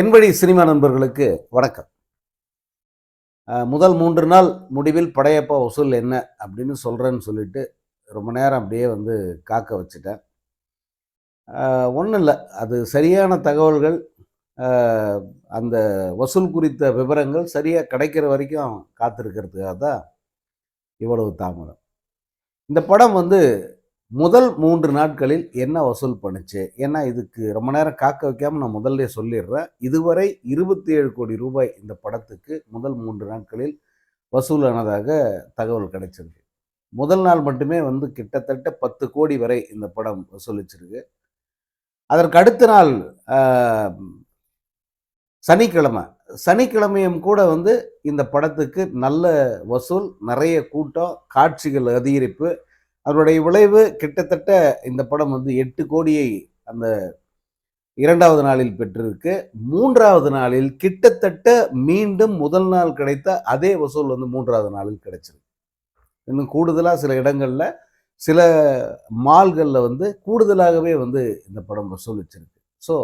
என்வழி cinema நண்பர்களுக்கு வணக்கம். முதல் மூன்று நாள் முடிவில் படையப்பா வசூல் என்ன அப்படின்னு சொல்கிறேன்னு சொல்லிட்டு ரொம்ப நேரம் அப்படியே வந்து காக்க வச்சுட்டேன். ஒன்றும் இல்லை. அது சரியான தகவல்கள் அந்த வசூல் குறித்த விவரங்கள் சரியாக கிடைக்கிற வரைக்கும் காத்திருக்கிறதுக்காக தான் இவ்வளவு தாமதம். இந்த படம் வந்து முதல் மூன்று நாட்களில் என்ன வசூல் பண்ணுச்சு? ஏன்னா இதுக்கு ரொம்ப நேரம் காக்க வைக்காமல் நான் முதல்ல சொல்லிடுறேன். இதுவரை இருபத்தி ஏழு கோடி ரூபாய் இந்த படத்துக்கு முதல் மூன்று நாட்களில் வசூலானதாக தகவல் கிடைச்சிருக்கு. முதல் நாள் மட்டுமே வந்து கிட்டத்தட்ட பத்து கோடி வரை இந்த படம் வசூலிச்சிருக்கு. அதற்கு அடுத்த நாள் சனிக்கிழமை சனிக்கிழமையும் கூட வந்து இந்த படத்துக்கு நல்ல வசூல் நிறைய கூட்டம் காட்சிகள் அதிகரிப்பு அதனுடைய விளைவு கிட்டத்தட்ட இந்த படம் வந்து எட்டு கோடியை அந்த இரண்டாவது நாளில் பெற்றிருக்கு. மூன்றாவது நாளில் கிட்டத்தட்ட மீண்டும் முதல் நாள் கிடைத்த அதே வசூல் வந்து மூன்றாவது நாளில் கிடைச்சிருக்கு. இன்னும் கூடுதலாக சில இடங்களில் சில மால்களில் வந்து கூடுதலாகவே வந்து இந்த படம் வசூலிச்சிருக்கு. ஸோ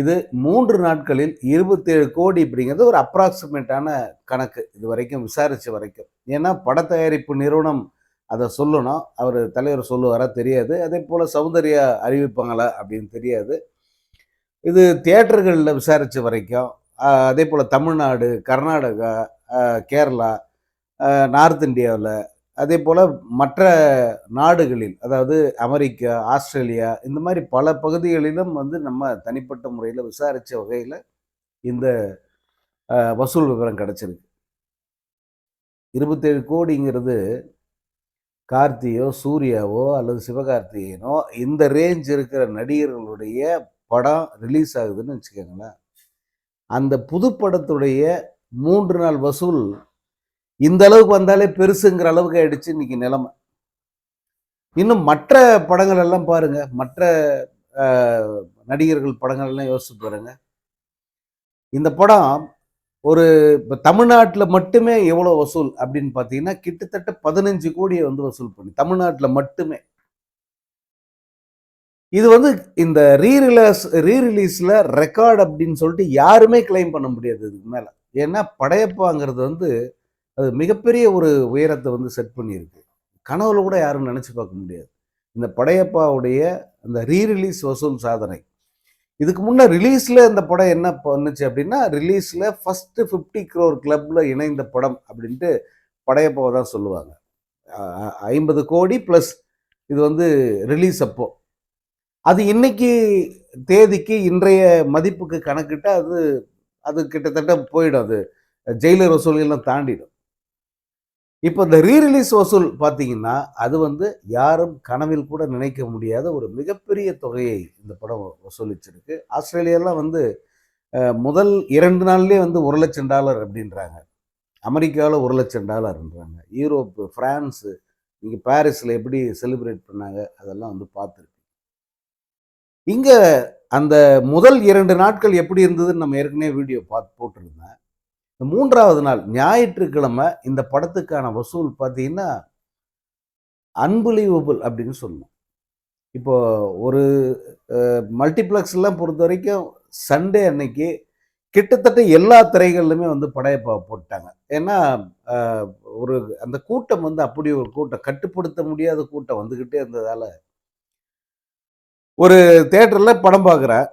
இது மூன்று நாட்களில் இருபத்தேழு கோடி அப்படிங்கிறது ஒரு அப்ராக்சிமேட்டான கணக்கு இது வரைக்கும் விசாரித்த வரைக்கும். ஏன்னா பட தயாரிப்பு நிறுவனம் அதை சொல்லணும். அவர் தலைவர் சொல்லுவாரா தெரியாது. அதே போல் சௌந்தர்யா அறிவிப்பாங்களா அப்படின்னு தெரியாது. இது தியேட்டர்களில் விசாரித்த வரைக்கும் அதே போல் தமிழ்நாடு கர்நாடகா கேரளா நார்த் இந்தியாவில் அதே போல் மற்ற நாடுகளில் அதாவது அமெரிக்கா ஆஸ்திரேலியா இந்த மாதிரி பல பகுதிகளிலும் வந்து நம்ம தனிப்பட்ட முறையில் விசாரித்த வகையில் இந்த வசூல் விவரம் கிடச்சிருக்கு. இருபத்தேழு கோடிங்கிறது கார்த்தியோ சூர்யாவோ அல்லது சிவகார்த்திகேயனோ இந்த ரேஞ்ச் இருக்கிற நடிகர்களுடைய படம் ரிலீஸ் ஆகுதுன்னு வச்சுக்கோங்களேன். அந்த புது படத்துடைய மூன்று நாள் வசூல் இந்த அளவுக்கு வந்தாலே பெருசுங்கிற அளவுக்கு ஆயிடுச்சு இன்னைக்கு நிலைமை. இன்னும் மற்ற படங்கள் எல்லாம் பாருங்க. மற்ற நடிகர்கள் படங்கள் எல்லாம் யோசிச்சு பாருங்க. இந்த படம் ஒரு இப்போ தமிழ்நாட்டில் மட்டுமே எவ்வளோ வசூல் அப்படின்னு பார்த்தீங்கன்னா கிட்டத்தட்ட பதினஞ்சு கோடியை வந்து வசூல் பண்ணி தமிழ்நாட்டில் மட்டுமே. இது வந்து இந்த ரீரிலீஸ் ரீரிலீஸில் ரெக்கார்ட் அப்படின்னு சொல்லிட்டு யாருமே கிளைம் பண்ண முடியாது இதுக்கு மேலே. ஏன்னா படையப்பாங்கிறது வந்து அது மிகப்பெரிய ஒரு உயரத்தை வந்து செட் பண்ணியிருக்கு. கனவுல கூட யாரும் நினச்சி பார்க்க முடியாது. இந்த படையப்பாவுடைய அந்த ரீரிலீஸ் வசூல் சாதனை. இதுக்கு முன்னே ரிலீஸில் இந்த படம் என்ன பண்ணுச்சு அப்படின்னா ரிலீஸில் ஃபஸ்ட்டு ஃபிஃப்டி க்ரோர் கிளப்பில் இணைந்த படம் அப்படின்ட்டு படையப்பாவை தான் சொல்லுவாங்க. ஐம்பது கோடி ப்ளஸ் இது வந்து ரிலீஸ் அப்போ. அது இன்னைக்கு தேதிக்கு இன்றைய மதிப்புக்கு கணக்கிட்டு அது அது கிட்டத்தட்ட போயிடும். அது ஜெயிலர் வசூல்கள்லாம் தாண்டிடும். இப்போ இந்த ரீரிலீஸ் வசூல் பார்த்தீங்கன்னா அது வந்து யாரும் கனவில் கூட நினைக்க முடியாத ஒரு மிகப்பெரிய தொகையை இந்த படம் வசூலிச்சிருக்கு. ஆஸ்திரேலியாலாம் வந்து முதல் இரண்டு நாள்லேயே வந்து ஒரு லட்சம் டாலர் அப்படின்றாங்க. அமெரிக்காவில் ஒரு லட்சம் டாலர்ன்றாங்க. யூரோப்பு ஃப்ரான்ஸு இங்கே பாரிஸில் எப்படி செலிப்ரேட் பண்ணாங்க அதெல்லாம் வந்து பார்த்துருக்கு இங்கே அந்த முதல் இரண்டு நாட்கள் எப்படி இருந்ததுன்னு நம்ம ஏற்கனவே வீடியோ பார்த்து போட்டிருந்தேன். மூன்றாவது நாள் ஞாயிற்றுக்கிழமை இந்த படத்துக்கான வசூல் பார்த்தீங்கன்னா அன்பிலீவபிள் அப்படின்னு சொல்லணும். இப்போ ஒரு மல்டிப்ளெக்ஸ்லாம் பொறுத்த வரைக்கும் சண்டே அன்னைக்கு கிட்டத்தட்ட எல்லா திரைகள்லையுமே வந்து படையப்பா போட்டாங்க. ஏன்னா ஒரு அந்த கூட்டம் வந்து அப்படி ஒரு கூட்டம் கட்டுப்படுத்த முடியாத கூட்டம் வந்துக்கிட்டே இருந்ததால் ஒரு தேட்டரில் படம் பார்க்குறேன்.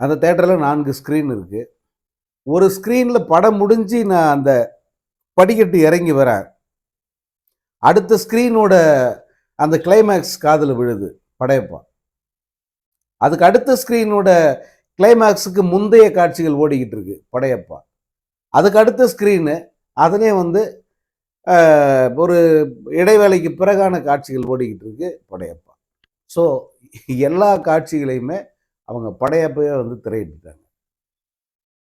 அந்த தேட்டரில் நான்கு ஸ்க்ரீன் இருக்குது ஒரு ஸ்க்ரீனில் படம் முடிஞ்சு நான் அந்த படிக்கட்டு இறங்கி வரேன் அடுத்த ஸ்க்ரீனோட அந்த கிளைமேக்ஸ் காதில் விழுது படையப்பா. அதுக்கு அடுத்த ஸ்க்ரீனோட கிளைமேக்ஸுக்கு முந்தைய காட்சிகள் ஓடிக்கிட்டு இருக்கு படையப்பா. அதுக்கு அடுத்த ஸ்க்ரீனு அதனே வந்து ஒரு இடைவேளைக்கு பிறகான காட்சிகள் ஓடிக்கிட்டு இருக்கு படையப்பா. ஸோ எல்லா காட்சிகளையுமே அவங்க படையப்பவே வந்து திரையிட்டுட்டாங்க.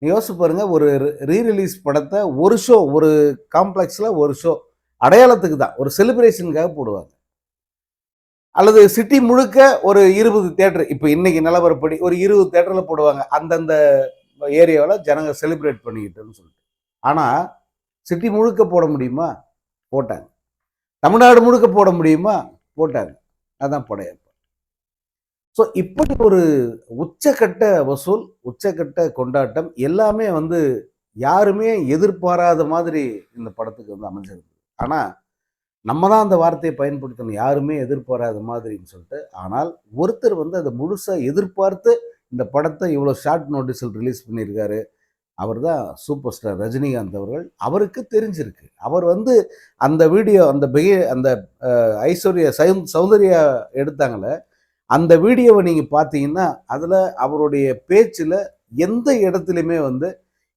யோசிச்சு பாருங்கள் ஒரு ரீ ரிலீஸ் படத்தை ஒரு ஷோ ஒரு காம்ப்ளெக்ஸில் ஒரு ஷோ அடையாளத்துக்கு தான். ஒரு செலிப்ரேஷனுக்காக போடுவாங்க. அல்லது சிட்டி முழுக்க ஒரு இருபது தேட்டர் இப்போ இன்னைக்கு நிலவரப்படி ஒரு இருபது தேட்டரில் போடுவாங்க. அந்தந்த ஏரியாவில் ஜனங்க செலிப்ரேட் பண்ணிக்கிட்டுன்னு சொல்லிட்டு. ஆனால் சிட்டி முழுக்க போட முடியுமா? போட்டாங்க. தமிழ்நாடு முழுக்க போட முடியுமா? போட்டாங்க. அதான் படையப்பா ஸோ இப்படி ஒரு உச்சக்கட்ட வசூல் உச்சக்கட்ட கொண்டாட்டம் எல்லாமே வந்து யாருமே எதிர்பாராத மாதிரி இந்த படத்துக்கு வந்து அமைஞ்சிருக்கு ஆனால் நம்ம தான் அந்த வார்த்தையை பயன்படுத்தணும். யாருமே எதிர்பாராத மாதிரின்னு சொல்லிட்டு. ஆனால் ஒருத்தர் வந்து அதை முழுசாக எதிர்பார்த்து இந்த படத்தை இவ்வளோ ஷார்ட் நோட்டீஸில் ரிலீஸ் பண்ணியிருக்காரு. அவர் தான் சூப்பர் ஸ்டார் ரஜினிகாந்த் அவர்கள். அவருக்கு தெரிஞ்சிருக்கு. அவர் வந்து அந்த வீடியோ அந்த பெய அந்த ஐஸ்வர்யா சௌந்தர்யா எடுத்தாங்களே அந்த வீடியோவை நீங்கள் பார்த்தீங்கன்னா அதில் அவருடைய பேச்சில் எந்த இடத்துலையுமே வந்து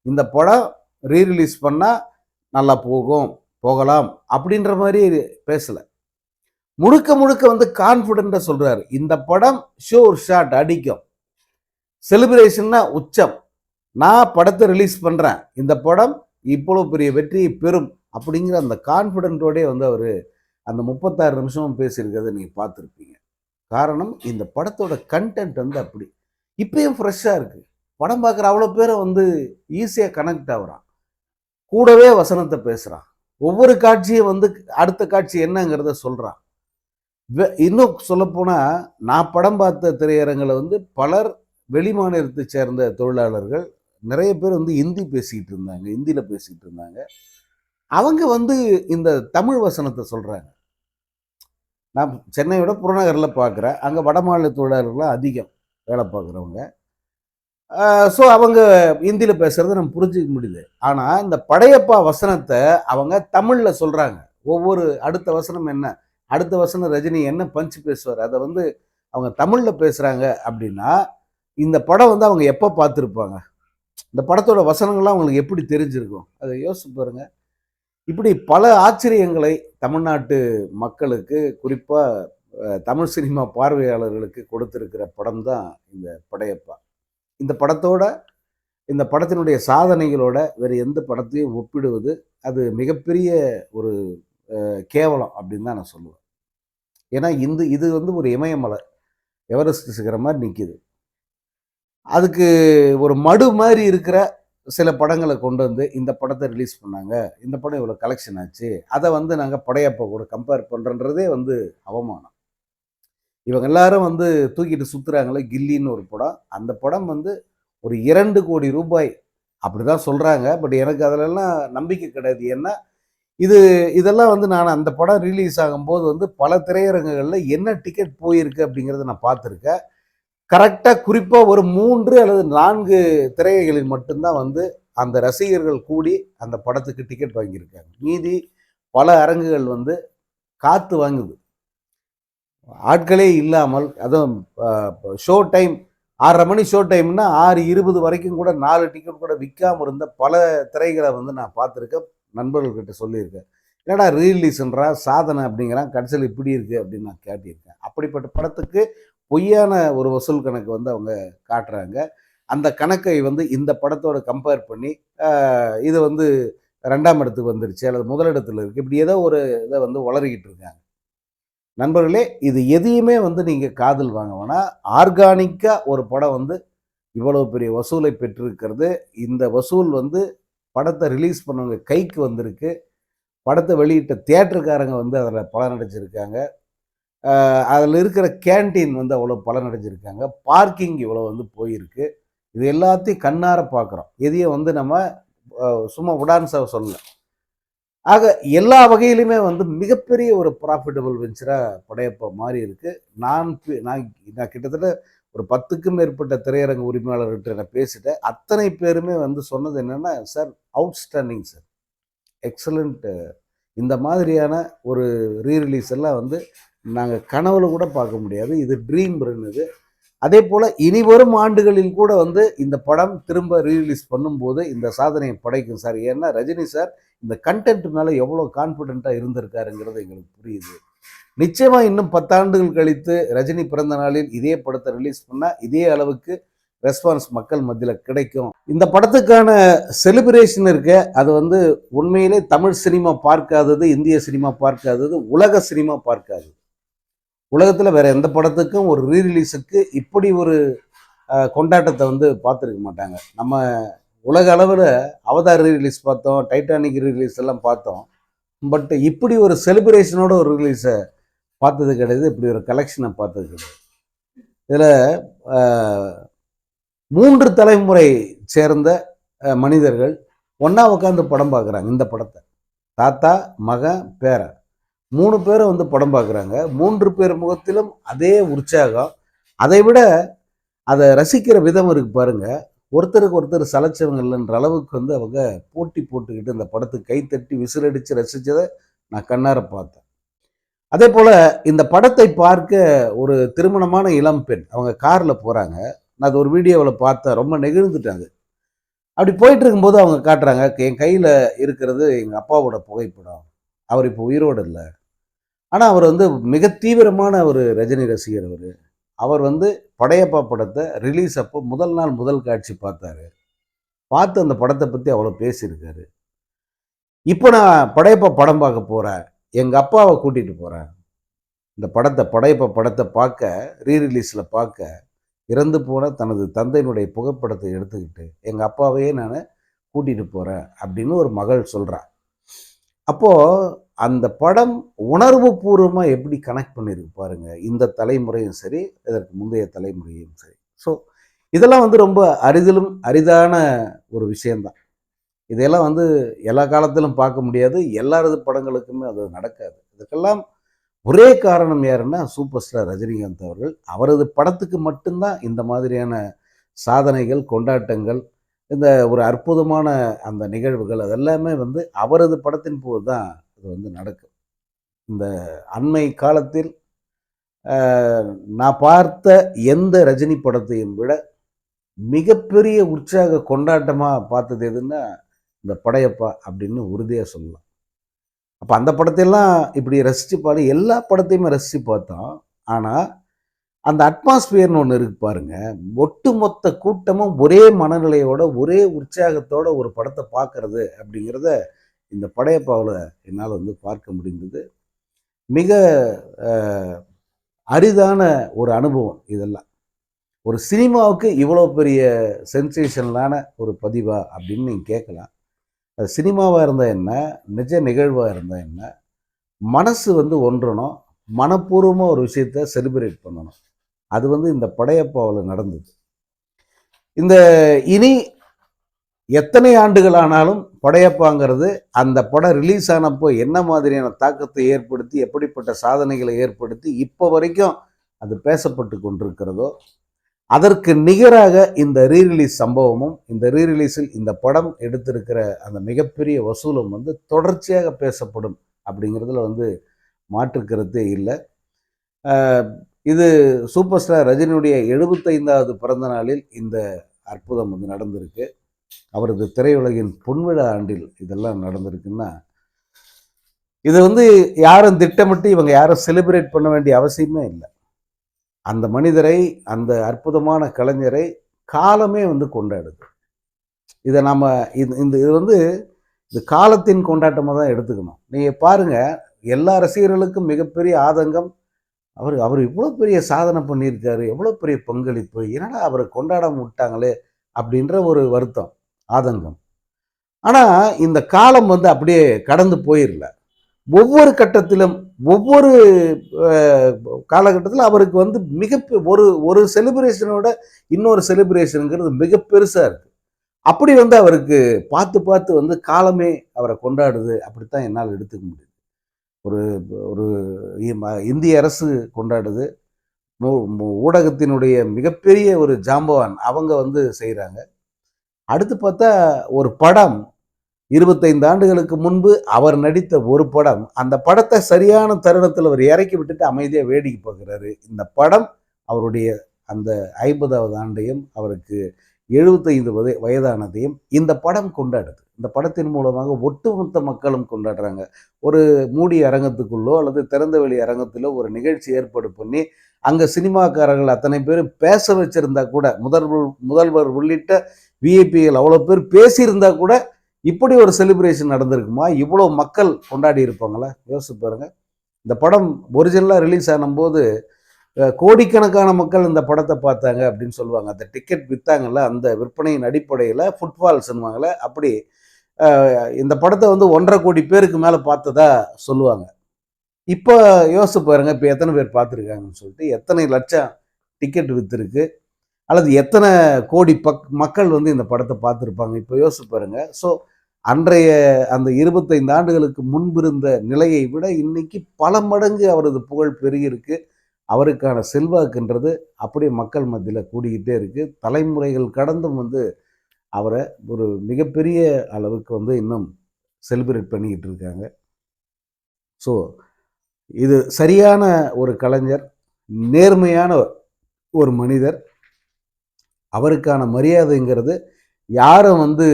இந்த படம் ரீரிலீஸ் பண்ணால் நல்லா போகும் போகலாம் அப்படின்ற மாதிரி பேசலை. முழுக்க முழுக்க வந்து கான்ஃபிடென்ட்டாக சொல்கிறாரு இந்த படம் ஷோர் ஷாட் அடிக்கும். செலிப்ரேஷன்னா உச்சம். நான் படத்தை ரிலீஸ் பண்ணுறேன் இந்த படம் இவ்வளோ பெரிய வெற்றியை பெறும் அப்படிங்கிற அந்த கான்ஃபிடென்ட்டோடே வந்து அவர் அந்த முப்பத்தாறு நிமிஷமும் பேசியிருக்கிறத நீங்கள் பார்த்துருப்பீங்க. காரணம் இந்த படத்தோட கண்டென்ட் வந்து அப்படி. இப்பயும் ஃப்ரெஷ்ஷாக இருக்குது படம் பார்க்குற அவ்வளோ பேரை வந்து ஈஸியாக கனெக்ட் ஆகுறான். கூடவே வசனத்தை பேசுகிறான் ஒவ்வொரு காட்சியும் வந்து அடுத்த காட்சி என்னங்கிறத சொல்கிறான் இன்னும் சொல்லப்போனால் நான் படம் பார்த்த திரையரங்கில் வந்து பலர் வெளிமாநிலத்தை சேர்ந்த தொழிலாளர்கள் நிறைய பேர் வந்து ஹிந்தி பேசிக்கிட்டு இருந்தாங்க ஹிந்தியில் பேசிக்கிட்டு இருந்தாங்க. அவங்க வந்து இந்த தமிழ் வசனத்தை சொல்கிறாங்க நான் சென்னையோட புறநகரில் பார்க்குறேன். அங்கே வடமாநில தொழிலாளர்கள்லாம் அதிகம் வேலை பார்க்குறவங்க. ஸோ அவங்க ஹிந்தியில் பேசுகிறத நம்ம புரிஞ்சிக்க முடியுது. ஆனால் இந்த படையப்பா வசனத்தை அவங்க தமிழில் சொல்கிறாங்க ஒவ்வொரு அடுத்த வசனம் என்ன? அடுத்த வசனம் ரஜினி என்ன பஞ்ச் பேசுவார்? அதை வந்து அவங்க தமிழில் பேசுகிறாங்க அப்படின்னா இந்த படம் வந்து அவங்க எப்போ பார்த்துருப்பாங்க? இந்த படத்தோட வசனங்கள்லாம் அவங்களுக்கு எப்படி தெரிஞ்சிருக்கும்? அதை யோசிச்சு பாருங்கள் இப்படி பல ஆச்சரியங்களை தமிழ்நாட்டு மக்களுக்கு குறிப்பாக தமிழ் சினிமா பார்வையாளர்களுக்கு கொடுத்துருக்கிற படம் தான் இந்த படையப்பா. இந்த படத்தோட இந்த படத்தினுடைய சாதனைகளோட வேறு எந்த படத்தையும் ஒப்பிடுவது அது மிகப்பெரிய ஒரு கேவலம் அப்படின்னு தான் நான் சொல்லுவேன். ஏன்னா இந்த இது வந்து ஒரு இமயமலை. எவரெஸ்ட் சிகரம் மாதிரி நிற்கிது அதுக்கு ஒரு மடு மாதிரி இருக்கிற சில படங்களை கொண்டு வந்து இந்த படத்தை ரிலீஸ் பண்ணாங்க. இந்த படம் இவ்வளோ கலெக்ஷன் ஆச்சு. அதை வந்து நாங்கள் படையப்பா கூட கம்பேர் பண்ணுறன்றதே வந்து அவமானம். இவங்க எல்லாரும் வந்து தூக்கிட்டு சுற்றுறாங்களே கில்லின்னு ஒரு படம். அந்த படம் வந்து ஒரு இரண்டு கோடி ரூபாய் அப்படி தான் சொல்கிறாங்க பட் எனக்கு அதிலெல்லாம் நம்பிக்கை கிடையாது. ஏன்னா இது இதெல்லாம் வந்து நான் அந்த படம் ரிலீஸ் ஆகும்போது வந்து பல திரையரங்குகளில் என்ன டிக்கெட் போயிருக்கு அப்படிங்கிறத நான் பார்த்துருக்கேன். கரெக்டாக குறிப்பாக ஒரு மூன்று அல்லது நான்கு திரைகளில் மட்டும்தான் வந்து அந்த ரசிகர்கள் கூடி அந்த படத்துக்கு டிக்கெட் வாங்கியிருக்காங்க. மீதி பல அரங்குகள் வந்து காத்து வாங்குது. ஆட்களே இல்லாமல் அதுவும் ஷோ டைம் ஆறரை மணி ஷோ டைம்னா ஆறு இருபது வரைக்கும் கூட நாலு டிக்கெட் கூட விற்காம இருந்த பல திரைகளை வந்து நான் பார்த்துருக்கேன் நண்பர்கள்கிட்ட சொல்லியிருக்கேன். என்னடா ரீலீஸ்ன்றா சாதனை அப்படிங்கிறான் கடைசியில் இப்படி இருக்குது அப்படின்னு நான் கேட்டிருக்கேன். அப்படிப்பட்ட படத்துக்கு பொய்யான ஒரு வசூல் கணக்கு வந்து அவங்க காட்டுறாங்க. அந்த கணக்கை வந்து இந்த படத்தோட கம்பேர் பண்ணி இது வந்து ரெண்டாம் இடத்துக்கு வந்துருச்சு அல்லது முதலிடத்தில் இருக்குது இப்படி ஏதோ ஒரு இதை வந்து வளரிக்கிட்டு இருக்காங்க. நண்பர்களே இது எதையுமே வந்து நீங்கள் காதல் வாங்க வேணாம். ஆர்கானிக்காக ஒரு படம் வந்து இவ்வளோ பெரிய வசூலை பெற்றிருக்கிறது. இந்த வசூல் வந்து படத்தை ரிலீஸ் பண்ணவங்க கைக்கு வந்திருக்கு. படத்தை வெளியிட்ட தேட்டருக்காரங்க வந்து அதில் பலனடைஞ்சிருக்காங்க. அதில் இருக்கிற கேண்டீன் வந்து அவ்வளோ பலனடைஞ்சிருக்காங்க. பார்க்கிங் இவ்வளோ வந்து போயிருக்கு. இது எல்லாத்தையும் கண்ணார பார்க்குறோம் எதையும் வந்து நம்ம சும்மா உடான்ஸாக சொல்லல. ஆக எல்லா வகையிலுமே வந்து மிகப்பெரிய ஒரு ப்ராஃபிட்டபிள் வெஞ்சராக படையப்ப மாறி இருக்கு. நான் நான் நான் கிட்டத்தட்ட ஒரு பத்துக்கும் மேற்பட்ட திரையரங்கு உரிமையாளர்கிட்ட நான் பேசிட்டேன். அத்தனை பேருமே வந்து சொன்னது என்னென்னா சார் அவுட்ஸ்டாண்டிங் சார். எக்ஸலண்ட்டு இந்த மாதிரியான ஒரு ரீரிலீஸ் எல்லாம் வந்து நாங்கள் கனவுல கூட பார்க்க முடியாது. இது ட்ரீம் இது. அதே போல் இனி வரும் ஆண்டுகளில் கூட வந்து இந்த படம் திரும்ப ரீரிலீஸ் பண்ணும்போது இந்த சாதனையை படைக்கும் சார். ஏன்னா ரஜினி சார் இந்த கண்டென்ட் மேலே எவ்வளோ கான்ஃபிடென்ட்டாக இருந்திருக்காருங்கிறது எங்களுக்கு புரியுது. நிச்சயமாக இன்னும் பத்தாண்டுகள் கழித்து ரஜினி பிறந்த நாளில் இதே படத்தை ரிலீஸ் பண்ணால் இதே அளவுக்கு ரெஸ்பான்ஸ் மக்கள் மத்தியில் கிடைக்கும். இந்த படத்துக்கான செலிப்ரேஷன் இருக்க. அது வந்து உண்மையிலே தமிழ் சினிமா பார்க்காதது இந்திய சினிமா பார்க்காதது உலக சினிமா பார்க்காதது. உலகத்தில் வேற எந்த படத்துக்கும் ஒரு ரீரிலீஸுக்கு இப்படி ஒரு கொண்டாட்டத்தை வந்து பார்த்துருக்க மாட்டாங்க. நம்ம உலக அளவில் அவதார் ரீரிலீஸ் பார்த்தோம் டைட்டானிக் ரீரிலீஸ் எல்லாம் பார்த்தோம். பட் இப்படி ஒரு செலிப்ரேஷனோட ஒரு ரிலீஸை பார்த்தது கிடையாது. இப்படி ஒரு கலெக்ஷனை பார்த்தது கிடையாது. இதில் மூன்று தலைமுறை சேர்ந்த மனிதர்கள் ஒன்றா உட்காந்து படம் பார்க்குறாங்க இந்த படத்தை. தாத்தா மகன் பேரன். மூணு பேரும் வந்து படம் பார்க்குறாங்க. மூன்று பேர் முகத்திலும் அதே உற்சாகம். அதை விட அதை ரசிக்கிற விதம் இருக்கு பாருங்க. ஒருத்தருக்கு ஒருத்தர் சலைச்சவங்க இல்லைன்ற அளவுக்கு வந்து அவங்க போட்டி போட்டுக்கிட்டு இந்த படத்துக்கு கைத்தட்டி விசிலடித்து ரசித்ததை நான் கண்ணார பார்த்தேன். அதே போல் இந்த படத்தை பார்க்க ஒரு திருமணமான இளம் பெண் அவங்க காரில் போகிறாங்க நான் அது ஒரு வீடியோவில் பார்த்தேன். ரொம்ப நெகிழ்ந்துட்டாங்க. அப்படி போயிட்டு இருக்கும்போது அவங்க காட்டுறாங்க என் கையில் இருக்கிறது எங்கள் அப்பாவோட புகைப்படம். அவர் இப்போ உயிரோடு இல்லை. ஆனால் அவர் வந்து மிக தீவிரமான ஒரு ரஜினி ரசிகர் அவர். அவர் வந்து படையப்பா படத்தை ரிலீஸ் அப்போ முதல் நாள் முதல் காட்சி பார்த்தாரு. பார்த்து அந்த படத்தை பற்றி அவ்வளோ பேசியிருக்காரு. இப்போ நான் படையப்பா படம் பார்க்க போகிறேன் எங்கள் அப்பாவை கூட்டிகிட்டு போகிறேன் இந்த படத்தை படையப்பா படத்தை பார்க்க ரீ ரிலீஸில் பார்க்க இறந்து போன தனது தந்தையினுடைய புகைப்படத்தை எடுத்துக்கிட்டு எங்கள் அப்பாவையே நான் கூட்டிகிட்டு போகிறேன் அப்படின்னு ஒரு மகள் சொல்கிறா அப்போது அந்த படம் உணர்வு பூர்வமாக எப்படி கனெக்ட் பண்ணியிருக்கு பாருங்கள் இந்த தலைமுறையும் சரி இதற்கு முந்தைய தலைமுறையும் சரி. ஸோ இதெல்லாம் வந்து ரொம்ப அரிதிலும் அரிதான ஒரு விஷயந்தான் இதெல்லாம் வந்து எல்லா காலத்திலும் பார்க்க முடியாது. எல்லாரது படங்களுக்குமே அது நடக்காது. இதுக்கெல்லாம் ஒரே காரணம் யாருன்னா சூப்பர் ஸ்டார் ரஜினிகாந்த் அவர்கள். அவரது படத்துக்கு மட்டும்தான் இந்த மாதிரியான சாதனைகள் கொண்டாட்டங்கள் இந்த ஒரு அற்புதமான அந்த நிகழ்வுகள் அதெல்லாமே வந்து அவரது படத்தின் போது தான் அது வந்து நடக்கும். இந்த அண்மை காலத்தில் நான் பார்த்த எந்த ரஜினி படத்தையும் விட மிகப்பெரிய உற்சாக கொண்டாட்டமாக பார்த்தது எதுன்னா இந்த படையப்பா அப்படின்னு உறுதியாக சொல்லலாம். அப்போ அந்த படத்தையெல்லாம் இப்படி ரசித்து பாடி எல்லா படத்தையுமே ரசித்து பார்த்தோம். ஆனால் அந்த அட்மாஸ்பியர்னு ஒன்று இருக்கு பாருங்க. ஒட்டுமொத்த கூட்டமும் ஒரே மனநிலையோட ஒரே உற்சாகத்தோட ஒரு படத்தை பார்க்கறது அப்படிங்கிறத இந்த படையப்பாவில் என்னால் வந்து பார்க்க முடிந்தது. மிக அரிதான ஒரு அனுபவம் இதெல்லாம். ஒரு சினிமாவுக்கு இவ்வளோ பெரிய சென்சேஷனலான ஒரு பதிவா அப்படின்னு நீங்கள் கேட்கலாம். அது சினிமாவாக இருந்தால் என்ன? நிஜ நிகழ்வாக இருந்தால் என்ன? மனசு வந்து ஒன்றணும். மனப்பூர்வமாக ஒரு விஷயத்த செலிப்ரேட் பண்ணணும். அது வந்து இந்த படையப்பாவில் நடந்தது. இந்த இனி எத்தனை ஆண்டுகள் ஆனாலும் படையப்பாங்கிறது அந்த படம் ரிலீஸ் ஆனப்போ என்ன மாதிரியான தாக்கத்தை ஏற்படுத்தி எப்படிப்பட்ட சாதனைகளை ஏற்படுத்தி இப்போ வரைக்கும் அது பேசப்பட்டு கொண்டிருக்கிறதோ அதற்கு நிகராக இந்த ரீரிலீஸ் சம்பவமும் இந்த ரீரிலீஸில் இந்த படம் எடுத்திருக்கிற அந்த மிகப்பெரிய வசூலும் வந்து தொடர்ச்சியாக பேசப்படும் அப்படிங்கிறதுல வந்து மாற்றுக்கருத்தே இல்லை. இது சூப்பர் ஸ்டார் ரஜினியுடைய எழுபத்தைந்தாவது பிறந்த நாளில் இந்த அற்புதம் வந்து நடந்திருக்கு. அவரது திரையுலகின் பொன்விழா ஆண்டில் இதெல்லாம் நடந்திருக்குன்னா இது வந்து யாரும் திட்டமிட்டு இவங்க யாரும் செலிப்ரேட் பண்ண வேண்டிய அவசியமே இல்லை. அந்த மனிதரை அந்த அற்புதமான கலைஞரை காலமே வந்து கொண்டாடுது. இதை நாம் இது இந்த இது வந்து இது காலத்தின் கொண்டாட்டமாக தான் எடுத்துக்கணும். நீங்கள் பாருங்கள் எல்லா ரசிகர்களுக்கும் மிகப்பெரிய ஆதங்கம் அவர் அவர் இவ்வளோ பெரிய சாதனை பண்ணியிருக்காரு எவ்வளோ பெரிய பங்களிப்பு என்னடா அவரை கொண்டாட விட்டாங்களே அப்படின்ற ஒரு வருத்தம் ஆதங்கம். ஆனால் இந்த காலம் வந்து அப்படியே கடந்து போயிடல ஒவ்வொரு கட்டத்திலும் ஒவ்வொரு காலகட்டத்தில் அவருக்கு வந்து மிக ஒரு ஒரு செலிப்ரேஷனோட இன்னொரு செலிப்ரேஷனுங்கிறது மிக பெருசாக இருக்குது அப்படி வந்து அவருக்கு பார்த்து பார்த்து வந்து காலமே அவரை கொண்டாடுது அப்படித்தான் என்னால் எடுத்துக்க முடியுது. ஒரு ஒரு இந்திய அரசு கொண்டாடுது. ஊடகத்தினுடைய மிகப்பெரிய ஒரு ஜாம்பவான் அவங்க வந்து செய்கிறாங்க அடுத்து பார்த்தா ஒரு படம் இருபத்தைந்து ஆண்டுகளுக்கு முன்பு அவர் நடித்த ஒரு படம் அந்த படத்தை சரியான தருணத்தில் அவர் இறக்கி விட்டுட்டு அமைதியாக வேடிக்கை பார்க்குறாரு. இந்த படம் அவருடைய அந்த ஐம்பதாவது ஆண்டையும் அவருக்கு எழுபத்தைந்து வயது வயதானதையும் இந்த படம் கொண்டாடுது. இந்த படத்தின் மூலமாக ஒட்டுமொத்த மக்களும் கொண்டாடுறாங்க. ஒரு மூடி அரங்கத்துக்குள்ளோ அல்லது திறந்தவெளி அரங்கத்திலோ ஒரு நிகழ்ச்சி ஏற்பாடு பண்ணி அங்கே சினிமாக்காரர்கள் அத்தனை பேரும் பேச வச்சிருந்தா கூட முதல்வர் முதல்வர் உள்ளிட்ட விஐபிகள் அவ்வளோ பேர் பேசியிருந்தா கூட இப்படி ஒரு செலிப்ரேஷன் நடந்திருக்குமா? இவ்வளோ மக்கள் கொண்டாடி இருப்பாங்களா? யோசிச்சு பாருங்க. இந்த படம் ஒரிஜினலாக ரிலீஸ் ஆனும்போது கோடிக்கணக்கான மக்கள் இந்த படத்தை பார்த்தாங்க அப்படின்னு சொல்லுவாங்க. அந்த டிக்கெட் விற்றாங்கல்ல அந்த விற்பனையின் அடிப்படையில் ஃபுட்பால் சொன்னாங்களே அப்படி இந்த படத்தை வந்து ஒன்றரை கோடி பேருக்கு மேலே பார்த்ததா சொல்லுவாங்க. இப்போ யோசிச்சு பாருங்க இப்போ எத்தனை பேர் பார்த்துருக்காங்கன்னு சொல்லிட்டு எத்தனை லட்சம் டிக்கெட் விற்றுருக்கு அல்லது எத்தனை கோடி பக் மக்கள் வந்து இந்த படத்தை பார்த்துருப்பாங்க இப்போ யோசிச்சு பாருங்க. ஸோ அன்றைய அந்த இருபத்தைந்து ஆண்டுகளுக்கு முன்பிருந்த நிலையை விட இன்னைக்கு பல மடங்கு அவரது புகழ் பெருகியிருக்கு. அவருக்கான செல்வாக்குன்றது அப்படியே மக்கள் மத்தியில் கூடிக்கிட்டே இருக்குது தலைமுறைகள் கடந்தும் வந்து அவரை ஒரு மிகப்பெரிய அளவுக்கு வந்து இன்னும் செலிப்ரேட் பண்ணிக்கிட்டு இருக்காங்க. ஸோ இது சரியான ஒரு கலைஞர் நேர்மையான ஒரு மனிதர். அவருக்கான மரியாதைங்கிறது யாரும் வந்து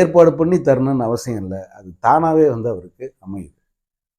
ஏற்பாடு பண்ணி தரணும்னு அவசியம் இல்லை. அது தானாகவே வந்து அவருக்கு அமையுது.